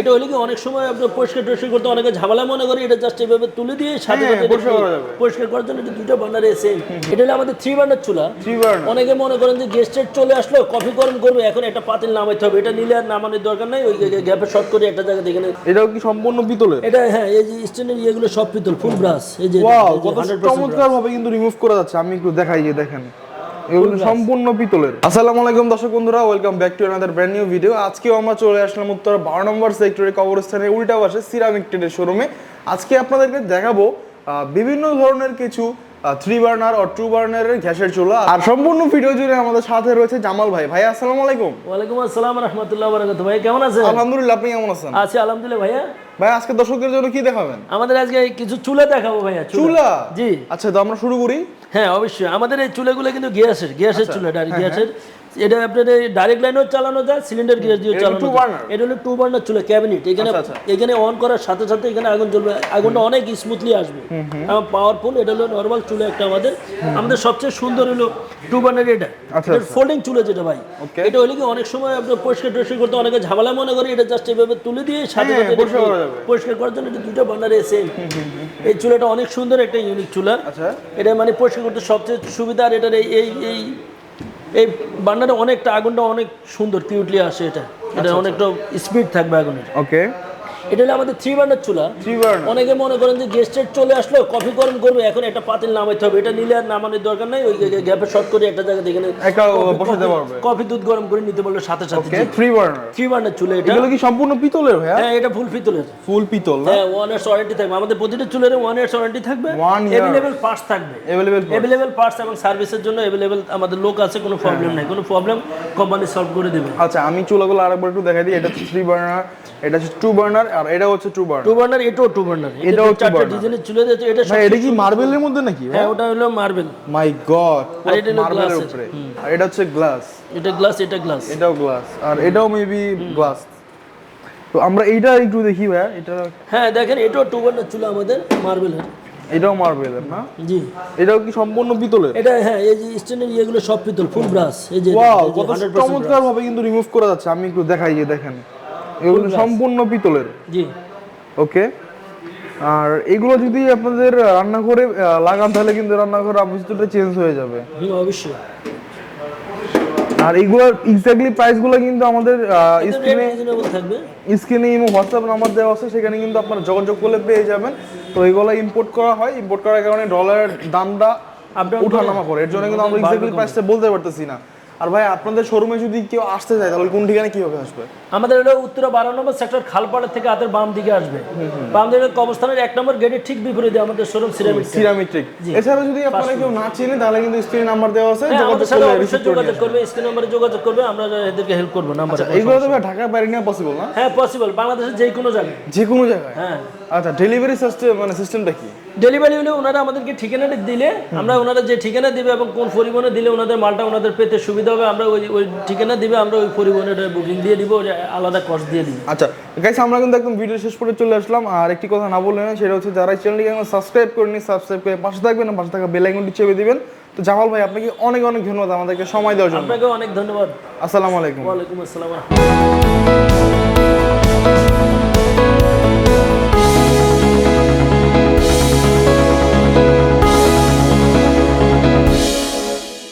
এটা হলে কি অনেক সময় আপনার পরিষ্কার টরিষ্কার করতে অনেকে ঝামেলা মনে করে এটা জাস্ট এভাবে তুলে দিয়ে সাথে হ্যাঁ, সাথে পরিষ্কার করার জন্য দুটো বার্নার এটা হলো আমাদের থ্রি বার্নার চুলা। অনেকে মনে করেন যে গেস্টের চলে আসলো কফি গরম করবে এখন একটা পাতিল নামাইতে হবে। এটা নিলে আর নামানোর দরকার নাই ওই গ্যাপে শর্ট করে একটা জায়গা দেখে। এটাও কি সম্পূর্ণ পিতলের? এটা হ্যাঁ এই যে স্টেনের ইয়েগুলো সব পিতল ফুল ব্রাশ এই যে ওয়াও এই যে কত 100% চমৎকার ভাবে কিন্তু রিমুভ করা যাচ্ছে। আমি একটু দেখাই যে দেখেন। এগুলো সম্পূর্ণ পিতলের। আসসালামু আলাইকুম দর্শক বন্ধুরা welcome back to another brand new video আজকেও আমরা চলে আসলাম উত্তর বারো নম্বর সেক্টরে কবরস্থানের উল্টা পাশে সিরামিক টেডের শোরুমে আজকে আপনাদেরকে দেখাবো আহ, বিভিন্ন ধরনের কিছু থ্রি বার্নার আর টু বার্নারের গ্যাসের চুলা। আর সম্পূর্ণ ভিডিও জুড়ে আমাদের সাথে রয়েছে জামাল ভাই। ভাই আসসালামু আলাইকুম। ওয়ালাইকুম আসসালাম রহমতুল্লাহ বারাকাত ভাই কেমন আছেন? আলহামদুলিল্লাহ আপনি কেমন আছেন? আছি আলহামদুলিল্লাহ ভাইয়া। ভাই আজকে দর্শকদের জন্য কি দেখাবেন? আমাদের আজকে কিছু চুলা দেখাবো ভাইয়া চুলা। জি। আচ্ছা তো আমরা শুরু করি। হ্যাঁ অবশ্যই। আমাদের এই চুলাগুলো কিন্তু গ্যাসের গ্যাসের আচ্ছা। চুলা হ্যাঁ, গ্যাসের এটা আপনার ডাইরেক্ট লাইনেও চালানো যায় সিলিন্ডার গ্যাস দিয়ে চালানো এটা হলো টু বার্নার চুলা ক্যাবিনেট এখানে আচ্ছা, আচ্ছা। এখানে অন করার সাথে সাথে এখানে আগুন জ্বলবে। আগুনটা অনেক স্মুথলি আসবে। এবং পাওয়ারফুল এটা হলো নর্মাল চুলা একটা আমাদের। আমাদের সবচেয়ে সুন্দর হলো টু বার্নার এটা। আচ্ছা, ফোল্ডিং চুলা যেটা ভাই. এটা হলে কি অনেক সময় আপনার পরিষ্কার টরিষ্কার করতে অনেকে ঝামেলা মনে করে এটা জাস্ট এভাবে তুলে দিয়ে সাথে হ্যাঁ, সাথে এটা পরিষ্কার করার জন্য এটা দুটো বার্নার এসে এই চুলাটা অনেক সুন্দর একটা ইউনিক চুলা। আচ্ছা। এটা মানে পরিষ্কার করতে সবচেয়ে সুবিধা আর এটার এই এই এই বান্ডারে বান্নাটা অনেকটা আগুনটা অনেক সুন্দর কিউটলি আসে এটা। এটা অনেকটা স্পিড থাকবে আগুনের। ওকে এটা হলো আমাদের থ্রি বার্নার চুলা। থ্রি বার্নার অনেকে মনে করেন যে গেস্টের চলে আসলো কফি গরম করবে এখন একটা পাতিল নামাইতে হবে। এটা নিলে আর নামানোর দরকার নাই ওই গ্যাপে শর্ট করে একটা জায়গা দেখে বসাতে কফি- পারবে। কফি দুধ গরম করে নিতে বলল সাথে সাথে থ্রি বার্নার থ্রি বার্নার চুলা এটা। এগুলো কি সম্পূর্ণ পিতলের ভাইয়া? হ্যাঁ এটা ফুল পিতলের। ফুল পিতল না? হ্যাঁ ওয়ান ইয়ার্স ওয়ারেন্টি থাকবে। আমাদের প্রতিটা চুলের ওয়ান ইয়ার্স ওয়ারেন্টি থাকবে। এভেলেবেল পার্টস থাকবে। অ্যাভেলেবেল অ্যাভেলেবেল পার্টস এবং সার্ভিসের জন্য অ্যাভেলেবেল আমাদের লোক আছে কোনো প্রবলেম নাই। কোনো প্রবলেম কোম্পানি সলভ করে দেবে। আচ্ছা আমি চুলাগুলো আরেকবার একটু দেখাই দিই। এটা থ্রি বার্নার এটা হচ্ছে টু বার্নার আর এটা হচ্ছে টু বার্নার টু বার্নার এটাও টু বার্নার এটাও। ডিজাইনের চুলে দিয়েছে এটা ভাই এটা কি মার্বেলের মধ্যে নাকি? হ্যাঁ ওটা হলো মার্বেল মাই গড আর এটা হলো মার্বেলের উপরে। আর এটা হচ্ছে গ্লাস এটা গ্লাস এটা গ্লাস এটাও গ্লাস আর এটাও মেবি গ্লাস তো আমরা এইটা একটু দেখি ভাইয়া এটা হ্যাঁ দেখেন এটাও টু বার্নার চুলা আমাদের মার্বেলের এটাও মার্বেলের না? জি। এটাও কি সম্পূর্ণ পিতলের? এটা হ্যাঁ এই যে স্টেনের ইয়েগুলো সব পিতল ফুল ব্রাশ এই যে ওয়াও কত 100% চমৎকার ভাবে কিন্তু রিমুভ করা যাচ্ছে। আমি একটু দেখাই যে দেখেন। এগুলো সম্পূর্ণ পিতলের। জি। ওকে। আর এগুলো যদি আপনাদের রান্নাঘরে লাগান তাহলে কিন্তু রান্নাঘর আবশ্যকটা চেঞ্জ হয়ে যাবে। অবশ্যই। আর এগুলোর এক্স্যাক্টলি প্রাইসগুলো কিন্তু আমাদের স্ক্রিনে থাকবে? স্ক্রিনে ইমো হোয়াটসঅ্যাপ নাম্বার দেওয়া আছে সেখানে কিন্তু আপনারা যোগাযোগ করলে পেয়ে যাবেন। তো এগুলো ইম্পোর্ট করা হয়। ইম্পোর্ট করার কারণে ডলারের দামটা উঠানামা করে। এর জন্য কিন্তু আমরা এক্স্যাক্টলি প্রাইসটা বলতে পারতেছি না। আর ভাই আপনাদের শোরুমে যদি কেউ আসতে চায় তাহলে কোন ঠিকানা কীভাবে আসবে? আমাদের হলো উত্তরা বারো নম্বর সেক্টর খালপাড়া থেকে হাতের বাম দিকে আসবে। বাম দিকে কবস্থানের এক নম্বর গেটের ঠিক বিপরীতে আমাদের শোরুম সিরামিক সিরামিট্রিক এছাড়া যদি আপনারা কেউ না চিনে তাহলে কিন্তু স্ক্রিনে নাম্বার দেওয়া আছে হ্যাঁ যোগাযোগ অবশ্যই যোগাযোগ করবে স্ক্রিন নম্বরে যোগাযোগ করবে আমরা এদেরকে হেল্প করব নাম্বার এইগুলো তো ঢাকার বাইরে নেওয়া পসিবল না? হ্যাঁ পসিবল বাংলাদেশের যে কোনো জায়গায়। যে কোনো জায়গায়? হ্যাঁ। আচ্ছা ডেলিভারি সিস্টেম মানে সিস্টেমটা কি? ডেলিভারি হলে ওনারা আমাদেরকে ঠিকানাটা দিলে আমরা ওনারা যে ঠিকানা দিবে এবং কোন পরিবহনে দিলে ওনাদের মালটা ওনাদের পেতে সুবিধা হবে আমরা ওই ওই ঠিকানা দিবে আমরা ওই পরিবহনের বুকিং দিয়ে দিব আলাদা কস্ট দিয়ে দিব। আচ্ছা গাইস আমরা কিন্তু একদম ভিডিও শেষ করে চলে আসলাম। আর একটি কথা না বললে না সেটা হচ্ছে যারা চ্যানেলটিকে এখন সাবস্ক্রাইব করেনি সাবস্ক্রাইব করে পাশে থাকবেন পাশে থাকা বেল আইকনটি চেপে দিবেন। তো জামাল ভাই আপনাকে অনেক অনেক ধন্যবাদ আমাদেরকে সময় দেওয়ার জন্য। আপনাকে অনেক ধন্যবাদ। আসসালামু আলাইকুম। ওয়া আলাইকুম আসসালাম।